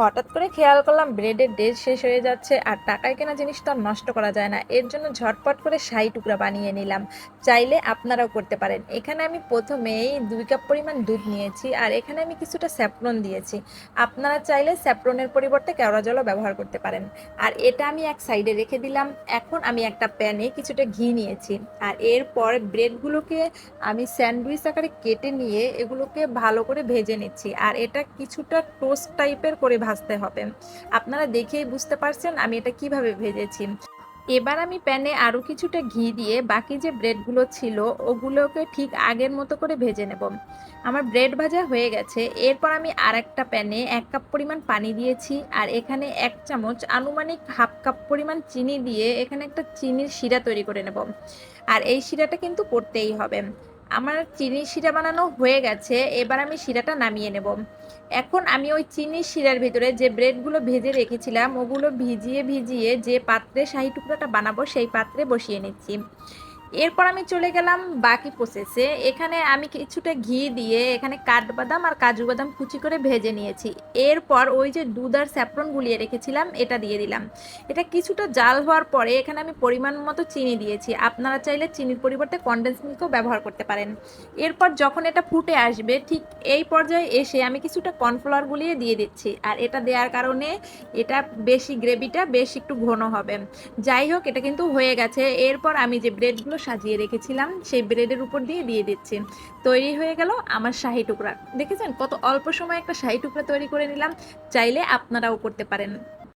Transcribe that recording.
হঠাৎ করে খেয়াল করলাম ব্রেডের ডেট শেষ হয়ে যাচ্ছে আর টাকায় কেনা জিনিস তো আর নষ্ট করা যায় না। এর জন্য ঝটপট করে শাহি টুকরা বানিয়ে নিলাম। চাইলে আপনারাও করতে পারেন। এখানে আমি প্রথমেই দুই কাপ পরিমাণ দুধ নিয়েছি আর এখানে আমি কিছুটা স্যাফরন দিয়েছি। আপনারা চাইলে স্যাফরনের পরিবর্তে কেওড়া জলও ব্যবহার করতে পারেন। আর এটা আমি এক সাইডে রেখে দিলাম। এখন আমি একটা প্যানে কিছুটা ঘি নিয়েছি। আর এরপর ব্রেডগুলোকে আমি স্যান্ডউইচ আকারে কেটে নিয়ে এগুলোকে ভালো করে ভেজে নিচ্ছি। আর এটা কিছুটা টোস্ট টাইপের করে ভাজতে হবে। আপনারা দেখেই বুঝতে পারছেন আমি এটা কীভাবে ভেজেছি। এবার আমি প্যানে আরও কিছুটা ঘি দিয়ে বাকি যে ব্রেডগুলো ছিল, ওগুলোকে ঠিক আগের মতো করে ভেজে নেব। আমার ব্রেড ভাজা হয়ে গেছে। এরপর আমি আর একটা প্যানে এক কাপ পরিমাণ পানি দিয়েছি আর এখানে এক চামচ আনুমানিক হাফ কাপ পরিমাণ চিনি দিয়ে এখানে একটা চিনির শিরা তৈরি করে নেব। আর এই শিরাটা কিন্তু করতেই হবে। আমার চিনির শিরা বানানো হয়ে গেছে, এবার আমি শিরাটা নামিয়ে নেব। এখন আমি ওই চিনির শিরার ভিতরে যে ব্রেডগুলো ভেজে রেখেছিলাম, ওগুলো ভিজিয়ে ভিজিয়ে যে পাত্রে শাহি টুকরাটা বানাবো, সেই পাত্রে বসিয়ে নিচ্ছি। এরপর আমি চলে গেলাম বাকি প্রসেসে এখানে আমি কিছুটা ঘি দিয়ে এখানে কাঠবাদাম আর কাজু বাদাম কুচি করে ভেজে নিয়েছি। এরপর ওই যে দুধ আর স্যাফরন গুলিয়ে রেখেছিলাম, এটা দিয়ে দিলাম। এটা কিছুটা জাল হওয়ার পরে এখানে আমি পরিমাণ মতো চিনি দিয়েছি। আপনারা চাইলে চিনির পরিবর্তে কনডেন্স মিল্কও ব্যবহার করতে পারেন। এরপর যখন এটা ফুটে আসবে, ঠিক এই পর্যায়ে এসে আমি কিছুটা কর্নফ্লাওয়ার গুলিয়ে দিয়ে দিচ্ছি। আর এটা দেওয়ার কারণে এটা বেশি গ্রেভিটা বেশ একটু ঘন হবে। যাই হোক, এটা কিন্তু হয়ে গেছে। এরপর আমি যে ব্রেডগুলো সাজিয়ে রেখেছিলাম, সেই ব্রেডের উপর দিয়ে দিয়ে দিচ্ছি। তৈরি হয়ে গেল আমার শাহি টুকরা। দেখেছেন? কত অল্প সময় একটা শাহি টুকরা তৈরি করে নিলাম। চাইলে আপনারাও করতে পারেন।